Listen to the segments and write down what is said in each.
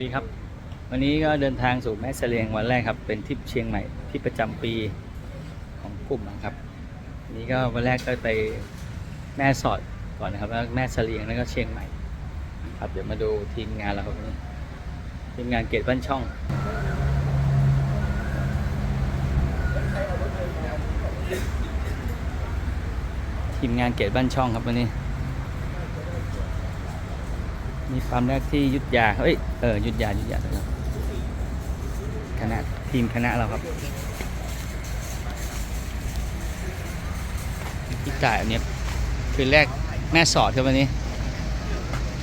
สวัสดีครับ วันนี้ก็เดินทางสู่แม่เสลียงวันแรกครับ เป็นทริปเชียงใหม่ที่ประจำปีของกลุ่มนะครับนี้ก็วันแรกก็ไปแม่สอดก่อนนะครับแล้วแม่เสลียงแล้วก็เชียงใหม่ ครับเดี๋ยวมาดูทีมงานเราครับนี่ทีมงานเกตบ้านช่องทีมงานเกตบ้านช่องครับวันนี้ มีความแรกที่ยุทธยาเฮ้ย เออ ยุทธยา ยุทธยาครับคณะทีมคณะเราครับที่จ่ายอันนี้คือแรกแม่สอดครับวันนี้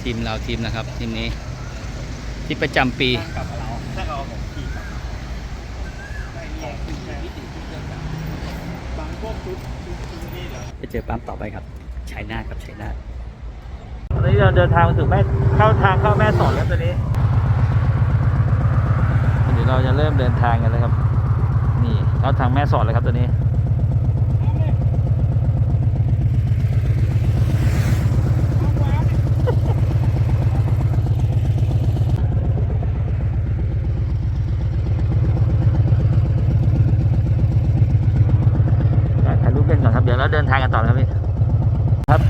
ทีมเราทีมนะครับ ทีมนี้ ที่ประจำปีกับเราถ้าเราของขี่กับบางพวกชุดชุดชุดนี่เหรอไปเจอปั๊มต่อไปครับชัยนาทครับชัยนาท ที่เราเดินทางถึงแม่เข้าทางเข้าแม่สอดแล้วตอนนี้เดี๋ยวเราจะเริ่มเดินทางกันเลยครับ นี่เข้าทางแม่สอดเลยครับตอนนี้ ถ่ายรูปเล่นก่อนครับ เดี๋ยวเราเดินทางกันต่อนะครับพี่ ครับ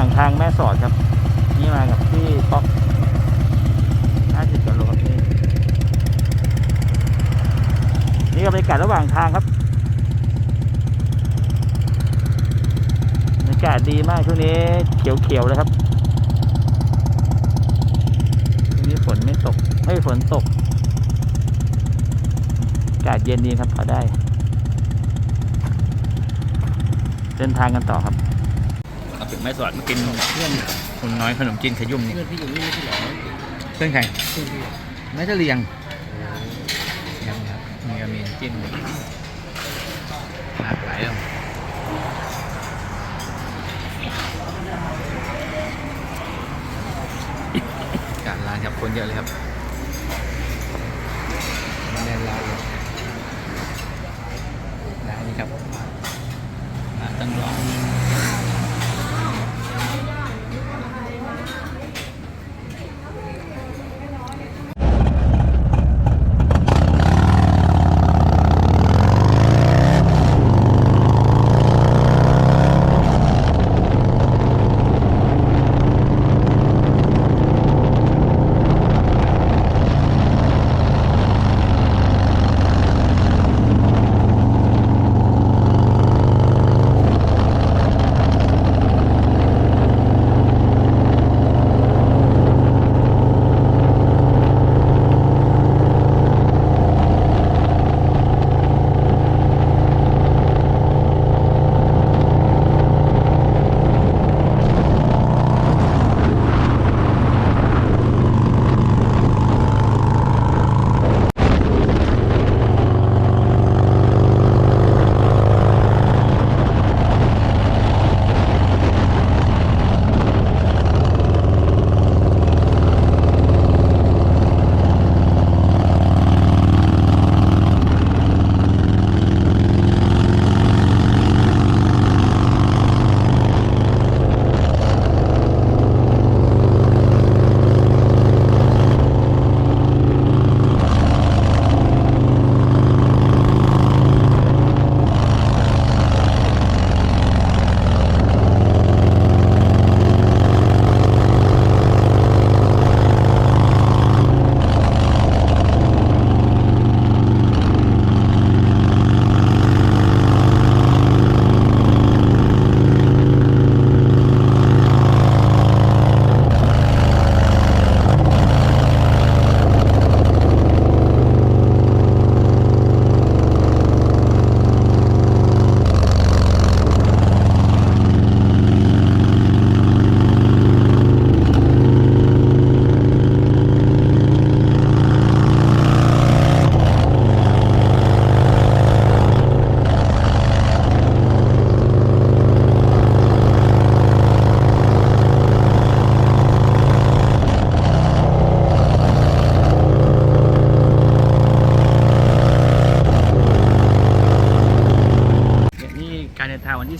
ระหว่างทางแม่สอดครับ นี่มากับพี่ป๊อก50กิโลครับนี่นี่ก็บรรยากาศระหว่างทางครับบรรยากาศดีมากช่วงนี้เขียวๆเลยครับช่วงนี้ฝนไม่ตกไม่ฝนตกอากาศเย็นดีครับพอได้ เดินทางกันต่อครับ ถึงแม่สอดมากินเพื่อนคุณน้อยขนมจีนขยุ่มนี่เพื่อนพี่อยู่นี่ไม่ใช่เหรอเพื่อนใครเพื่อนพี่แม่เฉลียงยังครับมีก็มีน้ำจิ้มหลากหลายแล้วการร้านครับคนเยอะเลยครับแน่นร้านเลยร้านนี้ครับร้านตั้งรองนี่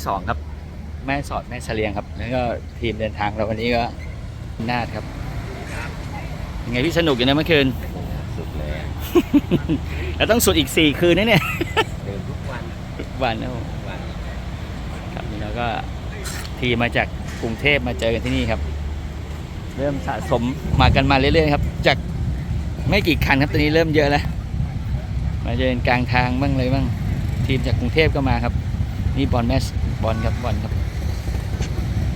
ทางวันที่สองครับ แม่สอดแม่เสลียงครับ แล้วก็ทีมเดินทางเราวันนี้ก็นาดครับยังไงพี่สนุกอยู่นะเมื่อคืนสุดแล้วแล้วต้องสุดอีก4คืนนะเนี่ยเดินทุกวันทุกวันนะทุกวันครับนี่เราก็ทีมมาจากกรุงเทพมาเจอกันที่นี่ครับ เริ่มสะสมมากันมาเรื่อยๆครับ จากไม่กี่คันครับตอนนี้เริ่มเยอะแล้วมาเจอกันกลางทางบ้างเลยบ้างทีมจากกรุงเทพก็มาครับนี่บอลแมส บอลครับบอลครับ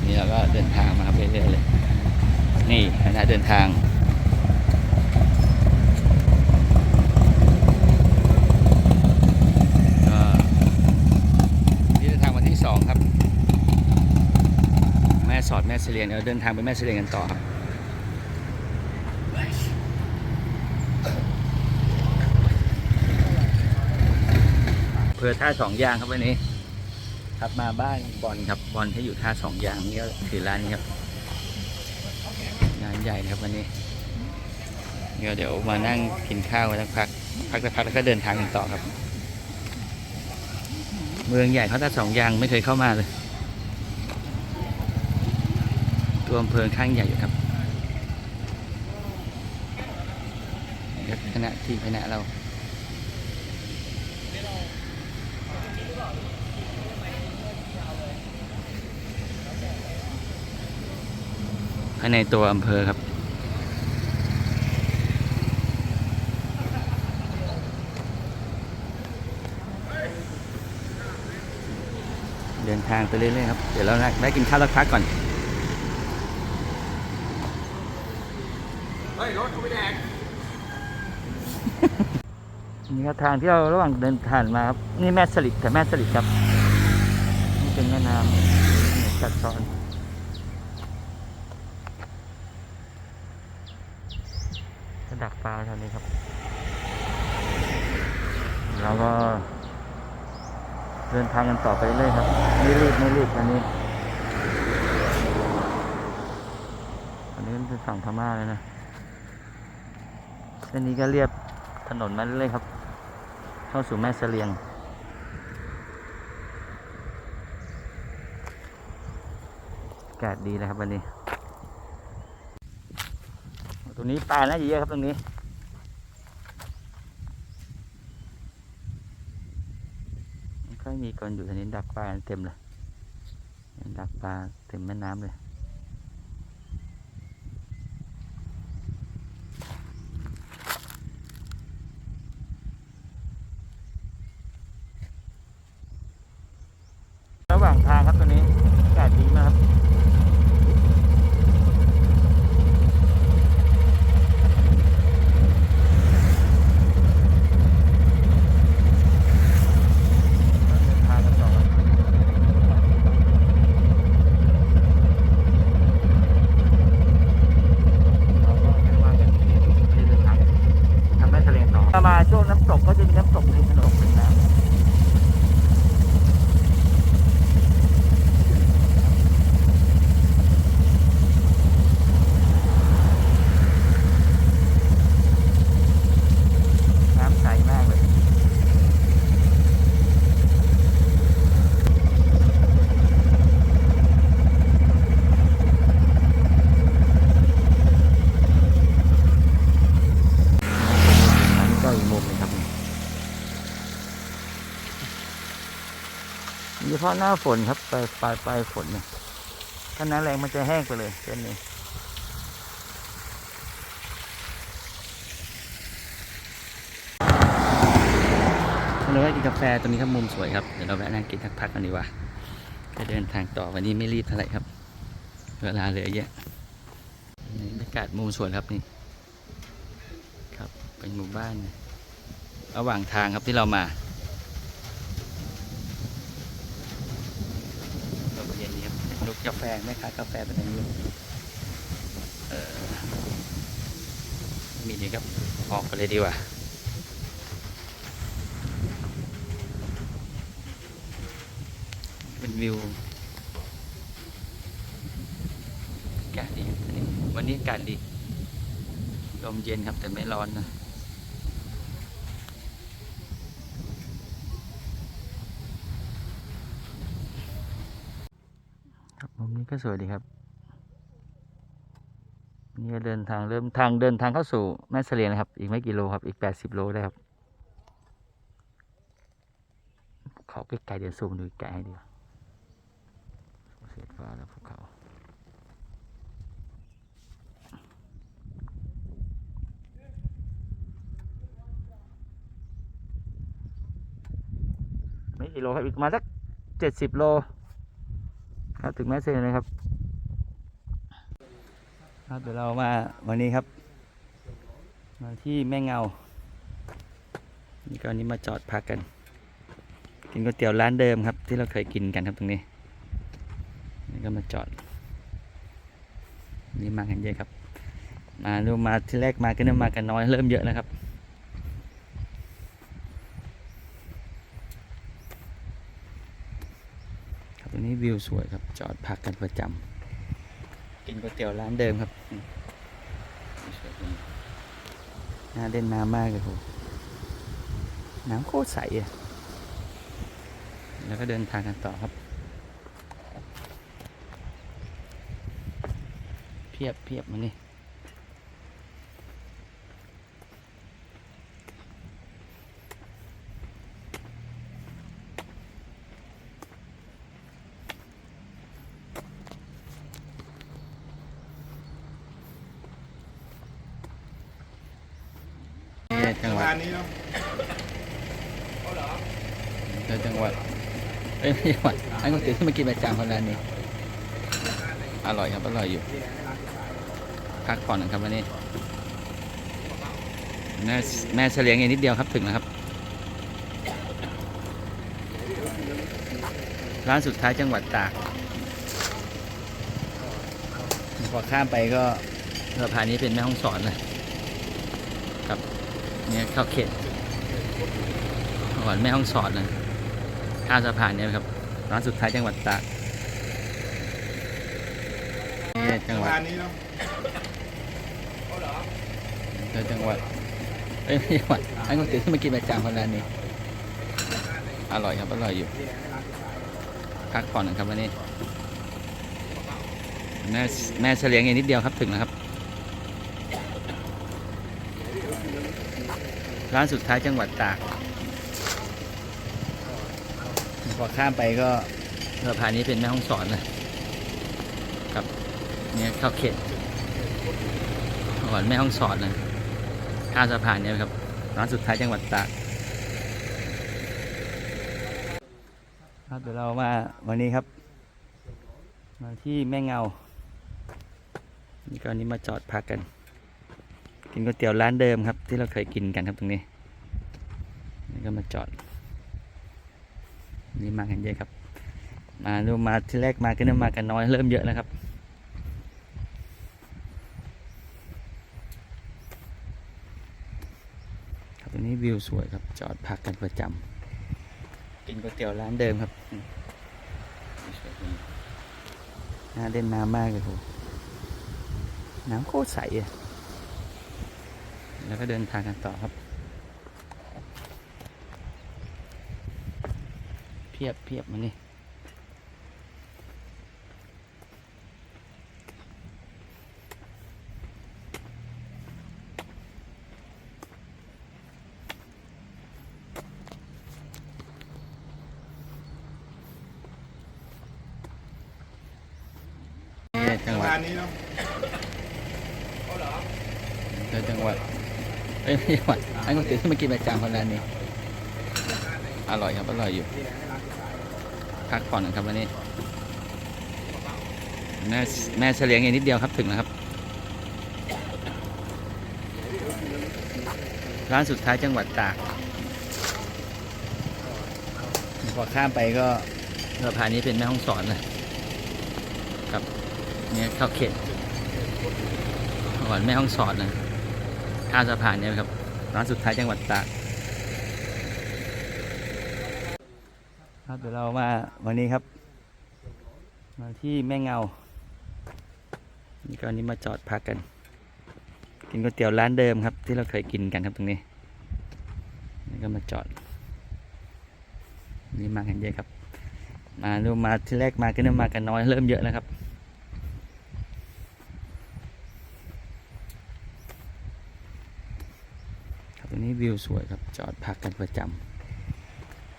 นี่เราก็เดินทางมาครับเรื่อยๆเลย นี่คณะเดินทางนี่เดินทางวันที่สองครับ แม่สอดแม่เสลียงเดี๋ยวเดินทางไปแม่เสลียงกันต่อครับเพื่อท่าสองยางครับวันนี้ ครับมาบ้านบอลครับบอลที่อยู่ท่าสองยางนี่ก็คือร้านนี้ครับงานใหญ่ครับวันนี้เดี๋ยวเดี๋ยวมานั่งกินข้าวกันสักพักพักสักพักแล้วก็เดินทางกันต่อครับ เมืองใหญ่เขาท่าสองยางไม่เคยเข้ามาเลยตัวอำเภอข้างใหญ่อยู่ครับคณะทีมคณะเราายในตัวอำเภอครับ เดินทางไปเรื่อยๆครับ เดี๋ยวเราได้กินข้าวแล้วพักก่อน เฮ้ย รถเขาไม่แดงนี่ครับทางที่เราระหว่างเดินผ่านมาครับ นี่แม่สลิดแต่แม่สลิดครับ นี่เป็นแม่น้ำจัดซ้อน จะดัก ปลาแถวนี้ครับเราก็ เดินทางกันต่อไปเรื่อยครับ ไม่รีบไม่รีบอันนี้ อันนี้เป็นฝั่งพม่าเลยนะเส้นนี้ก็เรียบถนนมาเรื่อยครับ เข้าสู่แม่เสลียงอากาศดีเลยครับวันนี้ ตรงนี้ปลาน่าจะเยอะครับตรงนี้ ไ่มีคนอยู่ตรงนี้ดักปลาเต็มเลยดักปลาเต็มแม่น้ำเลย ระหว่างทางครับตัวนี้อากาศดีมากครับ เดินทางกันต่อครับเราก็ไม่ว่ากันไม่ได้เดินทางทำแม่ทะเลต่อถ้ามาช่วงน้ำตกก็จะมีน้ำตกริมถนนเป็นน้ำ น้ำใสมากเลย อันนี้ก็อีกมุมหนึงครับนี่เฉ พาะหน้าฝนครับปลายปลายปลายฝนเนี่ยถ้าน้ำแรงมันจะแห้งไปเลยเส้นนี้เราได้กินกาแฟตรงนี้ครับมุมสวยครับเดี๋ยวเราแวะนั่งกินสักพักกันดีกว่าจะเดินทางต่อวันนี้ไม่รีบเท่าไหร่ครับ เวลาเหลือเยอะบรรยากาศมุมสวยครับนี่ครับเป็นหมู่บ้านระหว่างทางครับที่เรามาลมเย็นนี้ครับ ลูกกาแฟแม่ค้ากาแฟเป็นอย่างนี้เออมีนี่ครับ ออกไปเลยดีกว่าเป็นวิวอากาศดีวันนี้อากาศดีลมเย็นครับแต่ไม่ร้อนนะ ครับมุมนี้ ก็สวยดีครับนี่เดินทางเริ่มทางเดินทางเข้าสู่แม่เสลียงนะครับ อีกไม่กี่โลครับ อีกแปดสิบโลได้ครับเขาใกล้ๆเดี๋ยวซูมดูไกลให้ดีกว่าเสียฟ้าแล้วภูเขาไม่กี่โลครับอีกมาสักเจ็ดสิบโล ครับถึงแม่เซนเลยครับ ครับเดี๋ยวเรามาวันนี้ครับมาที่แม่เงา นี่ก็วันนี้มาจอดพักกัน กินก๋วยเตี๋ยวร้านเดิมครับ ที่เราเคยกินกันครับตรงนี้นี่ก็มาจอด นี่มากันเยอะครับ มาดูมาที่แรกมาก็เริ่มมากันน้อยเริ่มเยอะแล้วครับตรงนี้วิว สวยครับ จอดพักกันประจำกินก๋วยเตี๋ยวร้านเดิมครับอืมสวยจังน่าเล่นน้ำมากเลยโหน้ำโคตรใสอะแล้วก็เดินทางกันต่อครับ เพียบเพียบมานี่นี่จังหวัด งานนี้เนาะ เดินจังหวัดเอ้ยไม่ใช่จังหวไอ้ก๋วยเตี๋ยวที่มากินประจำคนร้านนี้ อร่อยครับ อร่อยอยู่ พักผ่อนนะครับวันนี้ แม่แม่เฉลียงอีกนิดเดียวครับถึงแล้วครับ ร้านสุดท้ายจังหวัดตาก พอข้ามไปก็สะพานนี้เป็นแม่ห้องสอนเลยครับ เนี่ยเข้าเขตก่อนแม่ห้องสอนเลยข้ามสะพานเนี่ยครับ ร้านสุดท้ายจังหวัดตากนี่จังหวัดงานนี้เนาะเดินจังหวัดเอ้ยไม่ใช่จังหวัดไอ้ก๋วยเตี๋ยวที่มากินประจำคนร้านนี้ อร่อยครับอร่อยอยู่ พักผ่อนนะครับวันนี้ แม่แม่เฉลียงอีกนิดเดียวครับถึงแล้วครับ ร้านสุดท้ายจังหวัดตาก พอข้ามไปก็สะพานนี้เป็นแม่ห้องสอนเลยครับเนี่ยเข้าเขตก่อนแม่ห้องสอนเลยข้ามสะพานเนี่ยครับร้านสุดท้ายจังหวัดตากครับเดี๋ยวเรามาวันนี้ครับมาที่แม่เงา นี่ก็นนี้มาจอดพักกัน กินก๋วยเตี๋ยวร้านเดิมครับ ที่เราเคยกินกันครับตรงนี้นี่ก็มาจอด นี่มากันเยอะครับ มาดูมาที่แรกมาก็เริ่มมากันน้อยเริ่มเยอะแล้วครับครับตรงนี้วิวสวยครับ จอดพักกันประจำกินก๋วยเตี๋ยวร้านเดิมครับมสวยจังน่าเล่นน้ำมากเลยโหน้ำโคตรใสอะแล้วก็เดินทางกันต่อครับ เพียบเพียบมานี่นี่จังหวัดงานนี้เนาะเดินจังหวัดเอ้ยไม่ใช่จังหวัดไอ้ก๋วยเตี๋ยวที่มากินประจำคนร้านนี้ อร่อยครับ อร่อยอยู่ พักผ่อนนะครับวันนี้ แม่แม่เฉลียงอีกนิดเดียวครับถึงแล้วครับ ร้านสุดท้ายจังหวัดตาก พอข้ามไปก็สะพานนี้เป็นแม่ห้องสอนเลยครับเนี่ยเข้าเขตก่อนแม่ห้องสอนเลยข้ามสะพานเนี่ยครับร้านสุดท้ายจังหวัดตาก ครับเดี๋ยวเรามาวันนี้ครับ มาที่แม่เงา นี่ก็นนี้มาจอดพักกัน กินก๋วยเตี๋ยวร้านเดิมครับ ที่เราเคยกินกันครับตรงนี้นี่ก็มาจอด นี่มากันเยอะครับ มาเริ่มมาที่แรกมากันริ่มมากันน้อยเริ่มเยอะแล้วครับครับตรงนี้วิวสวยครับจอดพักกันประจำ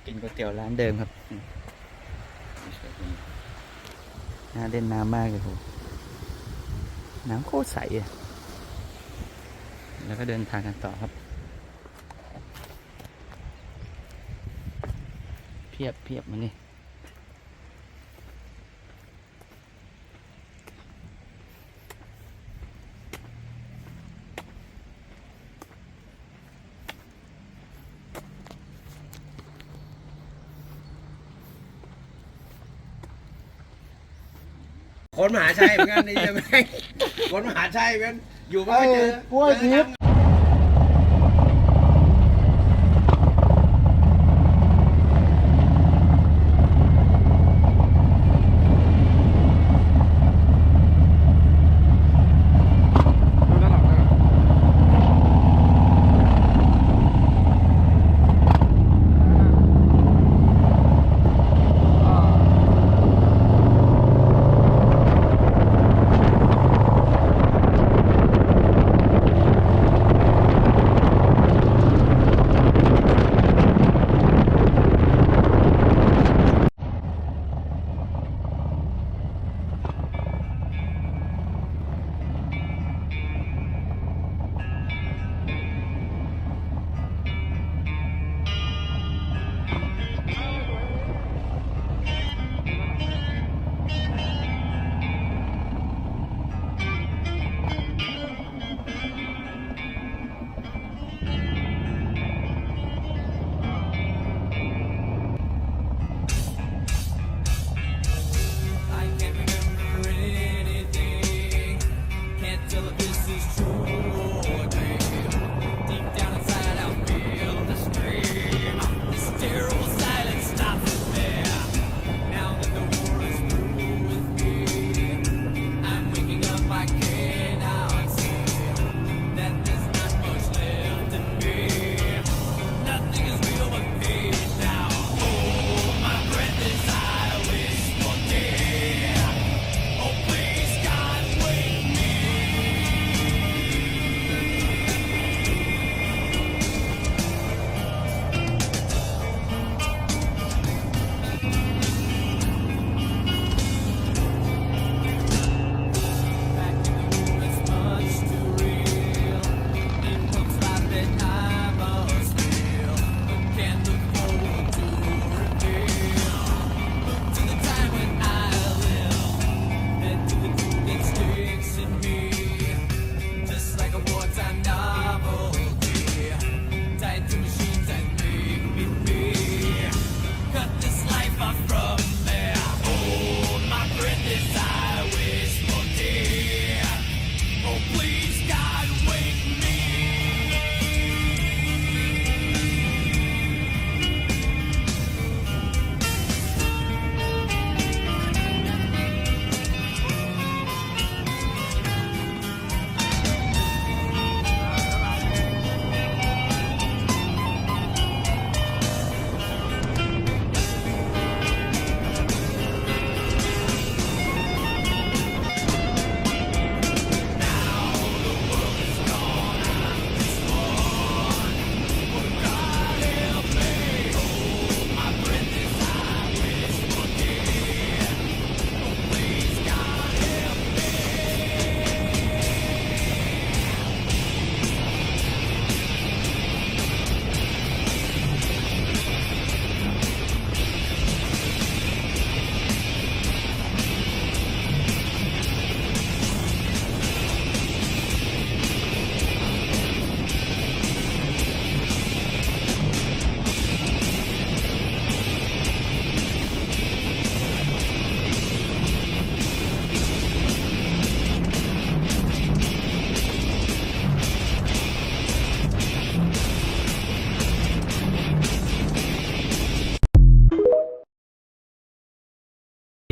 กินก๋วยเตี๋ยวร้านเดิมครับน่าเล่นน้ำมากเลยโหน้ำโคตรใสอะแล้วก็เดินทางกันต่อครับ เพียบเพียบมานี่ มหาชัยเหมือนกันนี่ใช่ไหมคนมหาชัยเหมือนกันอยู่มาเจอ เอ้ยกล้วยทิพย์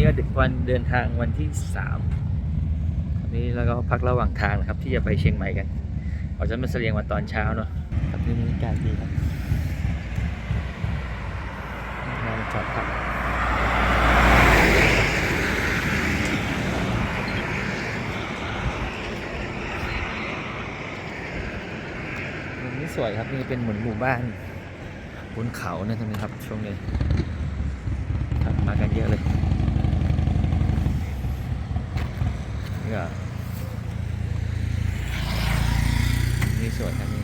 นี่ก็วันเดินทางวันที่สามวันนี้แล้วก็พักระหว่างทางนะครับ ที่จะไปเชียงใหม่กันออกจากแม่เสลียงวันตอนเช้าเนาะครับนี่บรรยากาศดีครับนอนจอดพักวันนี้นี่สวยครับนี่เป็นเหมือนหมู่บ้านบนเขานะท่านนะครับช่วงนี้ครับมากันเยอะเลย ก็นี่สวยครับนี่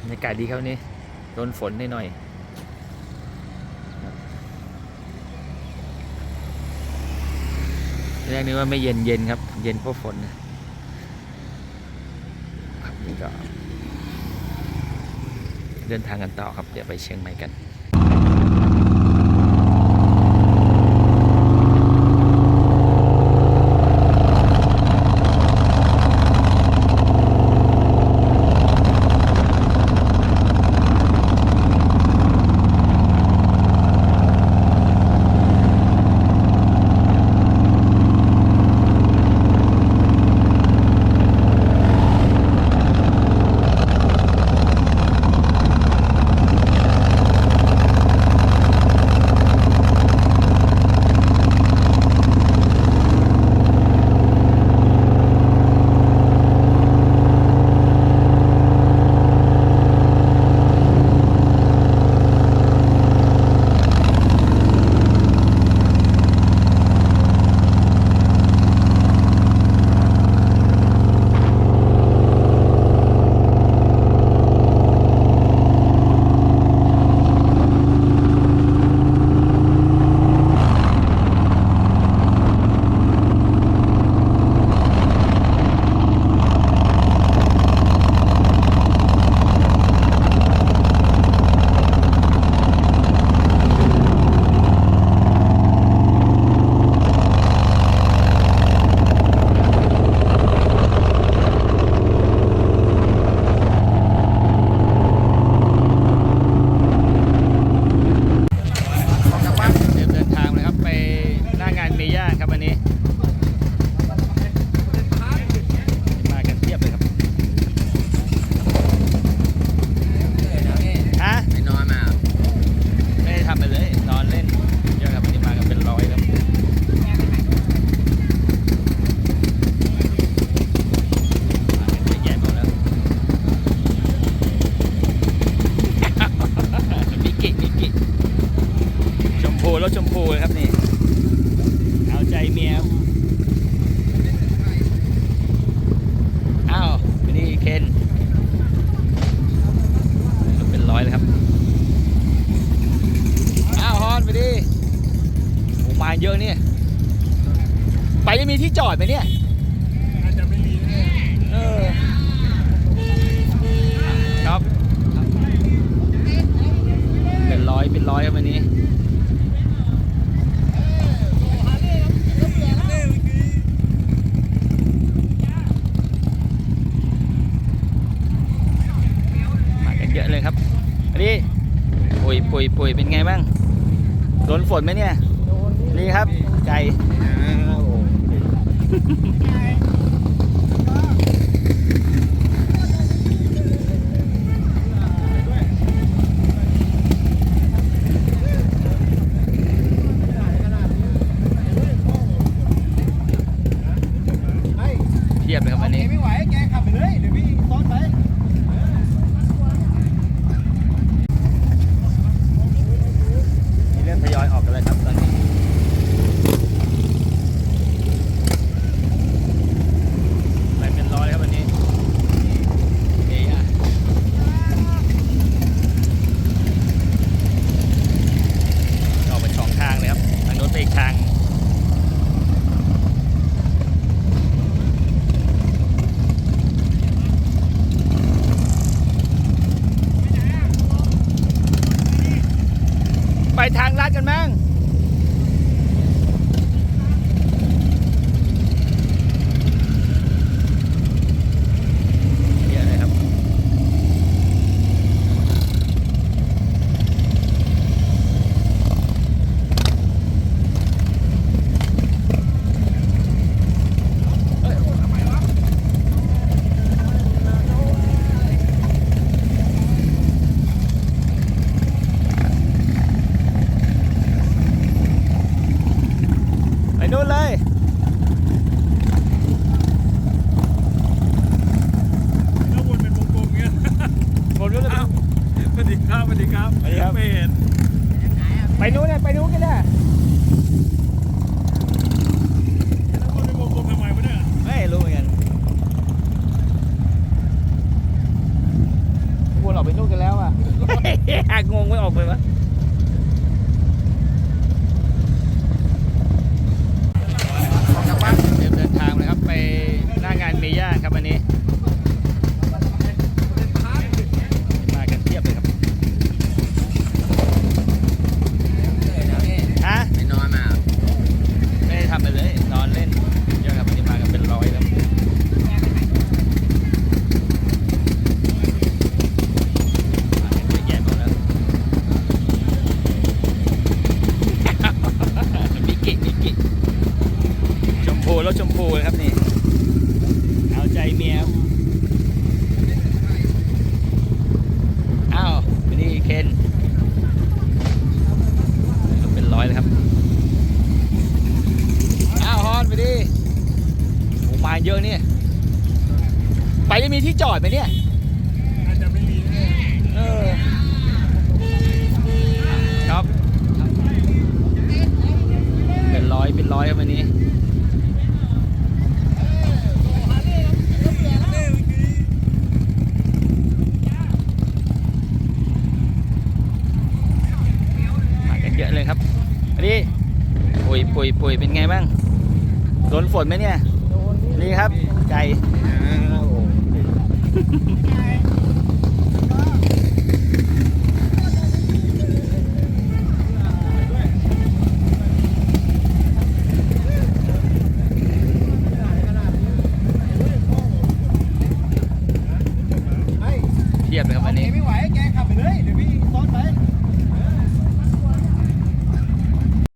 บรรยากาศดีครับนนี่โดนฝนนิดหน่อยแรกนึกว่าไม่เย็นเย็นครับ เย็นเพราะฝนนะครับนี่ก็ เดินทางกันต่อครับ เดี๋ยวไปเชียงใหม่กัน มาเยอะเนี่ย ไปจะมีที่จอดไหมเนี่ยอาจจะไม่มีเออครับ เป็นร้อยเป็นร้อยครับวันนี้มากันเยอะเลยครับอันนี้ปุ๋ยปุ๋ยปุ๋ยเป็นไงบ้างโดนฝนไหมเนี่ย นี่ครับ ไก่เทียบเลยครับวันนี้ไม่ไหวแกขับไปเลยเดี๋ยวพี่ซ้อนไปมีเริ่มทยอยออกกันเลยครับตอนนี้ ยปุ๋ยเป็นไงบ้างโดนฝนไหมเนี่ย นี่ครับไก่